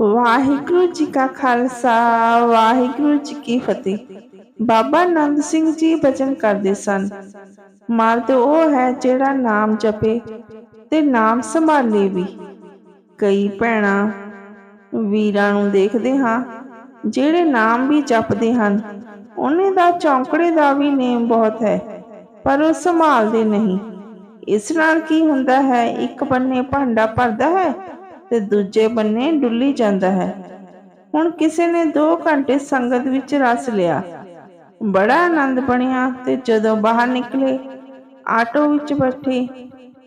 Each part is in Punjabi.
ਵਾਹਿਗੁਰੂ ਜੀ ਕਾ ਖਾਲਸਾ, ਵਾਹਿਗੁਰੂ ਜੀ ਕੀ ਫਤਿਹ। ਬਾਬਾ ਨੰਦ ਸਿੰਘ ਜੀ ਬਚਨ ਕਰਦੇ ਸਨ। ਮਰਦ ਉਹ ਹੈ ਜਿਹੜਾ ਨਾਮ ਜਪੇ ਤੇ ਨਾਮ ਸੰਭਾਲੇ ਵੀ। ਕਈ ਭੈਣਾਂ ਵੀਰਾਂ ਨੂੰ ਦੇਖਦੇ ਹਾਂ, ਜਿਹੜੇ ਨਾਮ ਵੀ ਜਪਦੇ ਹਨ। ਉਹਨੇ ਦਾ ਚੌਂਕੜੇ ਦਾ ਵੀ ਨੇਮ ਬਹੁਤ ਹੈ, ਪਰ ਉਹ ਸੰਭਾਲਦੇ ਨਹੀਂ। ਇਸ ਨਾਲ ਕੀ ਹੁੰਦਾ ਹੈ, ਇੱਕ ਬੰਨੇ ਭਾਂਡਾ ਭਰਦਾ ਹੈ ਤੇ ਦੂਜੇ ਬੰਨੇ ਡੁੱਲੀ ਜਾਂਦਾ ਹੈ। ਹੁਣ ਕਿਸੇ ਨੇ 2 ਘੰਟੇ ਸੰਗਤ ਵਿੱਚ ਰਸ ਲਿਆ। ਬੜਾ ਆਨੰਦ ਬਣਿਆ ਤੇ ਜਦੋਂ ਬਾਹਰ ਨਿਕਲੇ, ਆਟੋ ਵਿੱਚ ਬੈਠੇ,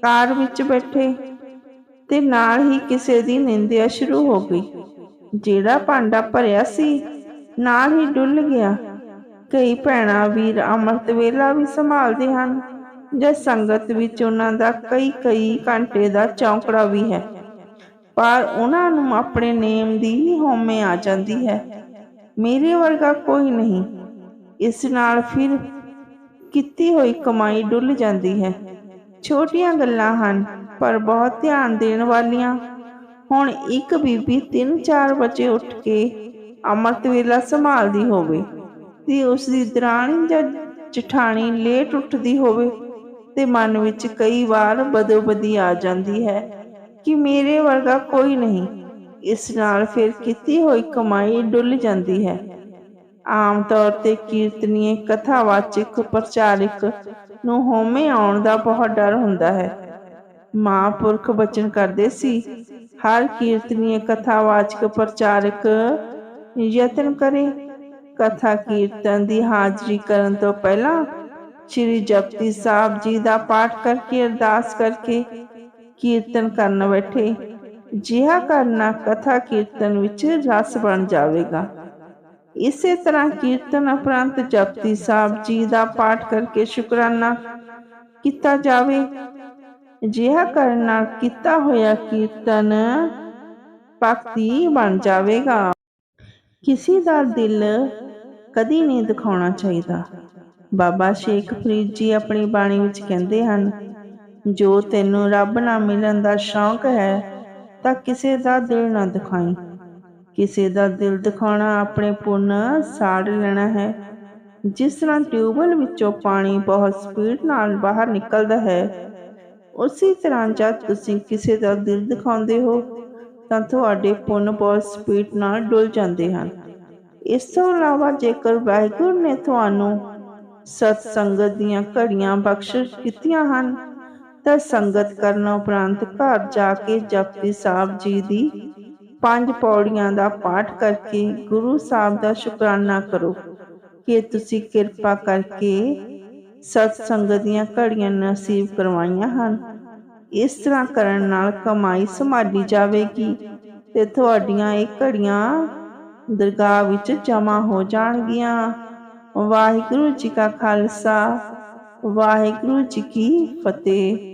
ਕਾਰ ਵਿੱਚ ਬੈਠੇ ਤੇ ਨਾਲ ਹੀ ਕਿਸੇ ਦੀ ਨਿੰਦਿਆ ਸ਼ੁਰੂ ਹੋ ਗਈ। ਜਿਹੜਾ ਭਾਂਡਾ ਭਰਿਆ ਸੀ, ਨਾਲ ਹੀ ਡੁੱਲ ਗਿਆ। ਕਈ ਭੈਣਾਂ ਵੀਰ ਅਮਰਤ ਵੇਲਾ ਵੀ ਸੰਭਾਲਦੇ ਹਨ, ਜੇ ਸੰਗਤ ਵਿੱਚ ਉਹਨਾਂ ਦਾ ਕਈ ਕਈ ਘੰਟੇ ਦਾ ਚੌਂਕੜਾ ਵੀ ਹੈ। ਪਰ ਉਹਨਾਂ ਨੂੰ ਆਪਣੇ ਨੇਮ ਦੀ ਹੀ ਹਉਮੈ ਆ ਜਾਂਦੀ ਹੈ। ਮੇਰੇ ਵਰਗਾ ਕੋਈ ਨਹੀਂ। ਇਸ ਨਾਲ ਫਿਰ ਕੀਤੀ ਹੋਈ ਕਮਾਈ ਡੁੱਲ ਜਾਂਦੀ ਹੈ। ਛੋਟੀਆਂ ਗੱਲਾਂ ਹਨ, ਪਰ ਬਹੁਤ ਧਿਆਨ ਦੇਣ ਵਾਲੀਆਂ। ਹੁਣ ਇੱਕ ਬੀਬੀ 3-4 ਵਜੇ ਉੱਠ ਕੇ ਅੰਮ੍ਰਿਤ ਵੇਲਾ ਸੰਭਾਲਦੀ ਹੋਵੇ ਤੇ ਉਸ ਦੀ ਦਰਾਣੀ ਜਾਂ ਜਠਾਣੀ ਲੇਟ ਉੱਠਦੀ ਹੋਵੇ ਤੇ ਮਨ ਵਿੱਚ ਕਈ ਵਾਰ ਬਦੋਬਦੀ ਆ ਜਾਂਦੀ ਹੈ। ਕਿ ਮੇਰੇ ਵਰਗਾ ਕੋਈ ਨਹੀਂ। ਇਸ ਨਾਲ ਫਿਰ ਕੀਤੀ ਹੋਈ ਕਮਾਈ ਡੁੱਲ ਜਾਂਦੀ ਹੈ। ਆਮ ਤੌਰ ਤੇ ਕੀਰਤਨੀਏ, ਕਥਾਵਾਚਕ, ਪ੍ਰਚਾਰਕ ਨੂੰ ਹੋਮੇ ਆਉਣ ਦਾ ਬਹੁਤ ਡਰ ਹੁੰਦਾ ਹੈ। ਮਹਾਂਪੁਰਖ ਬਚਨ ਕਰਦੇ ਸੀ, ਹਰ ਕੀਰਤਨੀਏ, ਕਥਾਵਾਚਕ, ਪ੍ਰਚਾਰਕ ਯਤਨ ਕਰੇ। ਕਥਾ ਕੀਰਤਨ ਦੀ ਹਾਜ਼ਰੀ ਕਰਨ ਤੋਂ ਪਹਿਲਾਂ ਸ੍ਰੀ ਜਪਤੀ ਸਾਹਿਬ ਜੀ ਦਾ ਪਾਠ ਕਰਕੇ ਅਰਦਾਸ ਕਰਕੇ ਕੀਰਤਨ ਕਰਨ ਬੈਠੇ। ਜਿਹਾ ਕਰਨਾ ਕਥਾ ਕੀਰਤਨ ਵਿੱਚ ਰਸ ਬਣ ਜਾਵੇਗਾ। ਇਸੇ ਤਰ੍ਹਾਂ ਕੀਰਤਨ ਉਪਰੰਤ ਜਪਤੀ ਸਾਹਿਬ ਜੀ ਦਾ ਪਾਠ ਕਰਕੇ ਸ਼ੁਕਰਾਨਾ ਕੀਤਾ ਜਾਵੇ। ਜਿਹਾ ਕਰਨਾ ਕੀਤਾ ਹੋਇਆ ਕੀਰਤਨ ਭਗਤੀ ਬਣ ਜਾਵੇਗਾ। ਕਿਸੇ ਦਾ ਦਿਲ ਕਦੀ ਨਹੀਂ ਦਿਖਾਉਣਾ ਚਾਹੀਦਾ। ਬਾਬਾ ਸ਼ੇਖ ਫਰੀਦ ਜੀ ਆਪਣੀ ਬਾਣੀ ਵਿੱਚ ਕਹਿੰਦੇ ਹਨ ਜੋ ਤੈਨੂੰ ਰੱਬ ਨਾਲ ਮਿਲਣ ਦਾ ਸ਼ੌਂਕ ਹੈ, ਤਾਂ ਕਿਸੇ ਦਾ ਦਿਲ ਨਾ ਦਿਖਾਈ। ਕਿਸੇ ਦਾ ਦਿਲ ਦਿਖਾਉਣਾ ਆਪਣੇ ਪੁੰਨ ਸਾੜ ਲੈਣਾ ਹੈ। ਜਿਸ ਤਰ੍ਹਾਂ ਟਿਊਬਲ ਵਿੱਚੋਂ ਪਾਣੀ ਬਹੁਤ ਸਪੀਡ ਨਾਲ ਬਾਹਰ ਨਿਕਲਦਾ ਹੈ, ਉਸੇ ਤਰ੍ਹਾਂ ਜਦ ਤੁਸੀਂ ਕਿਸੇ ਦਾ ਦਿਲ ਦਿਖਾਉਂਦੇ ਹੋ, ਤਾਂ ਤੁਹਾਡੇ ਪੁੰਨ ਬਹੁਤ ਸਪੀਡ ਨਾਲ ਡੁੱਲ ਜਾਂਦੇ ਹਨ। ਇਸ ਤੋਂ ਇਲਾਵਾ ਜੇਕਰ ਵਾਹਿਗੁਰੂ ਨੇ ਤੁਹਾਨੂੰ ਸਤ ਸੰਗਤ ਦੀਆਂ ਘੜੀਆਂ ਬਖਸ਼ਿਸ਼ ਕੀਤੀਆਂ ਹਨ ਤਾਂ ਸੰਗਤ ਕਰਨ ਉਪਰੰਤ ਘਰ ਜਾ ਕੇ ਜਪਜੀ ਸਾਹਿਬ ਜੀ ਦੀ ਪੰਜ ਪੌੜੀਆਂ ਦਾ ਪਾਠ ਕਰਕੇ ਗੁਰੂ ਸਾਹਿਬ ਦਾ ਸ਼ੁਕਰਾਨਾ ਕਰੋ ਕਿ ਤੁਸੀਂ ਕਿਰਪਾ ਕਰਕੇ ਸਤ ਸੰਗਤ ਦੀਆਂ ਘੜੀਆਂ ਨਸੀਬ ਕਰਵਾਈਆਂ ਹਨ। ਇਸ ਤਰ੍ਹਾਂ ਕਰਨ ਨਾਲ ਕਮਾਈ ਸੰਭਾਲੀ ਜਾਵੇਗੀ ਤੇ ਤੁਹਾਡੀਆਂ ਇਹ ਘੜੀਆਂ ਦਰਗਾਹ ਵਿੱਚ ਜਮ੍ਹਾਂ ਹੋ ਜਾਣਗੀਆਂ। ਵਾਹਿਗੁਰੂ ਜੀ ਕਾ ਖਾਲਸਾ, ਵਾਹਿਗੁਰੂ ਜੀ ਕੀ ਫਤਿਹ।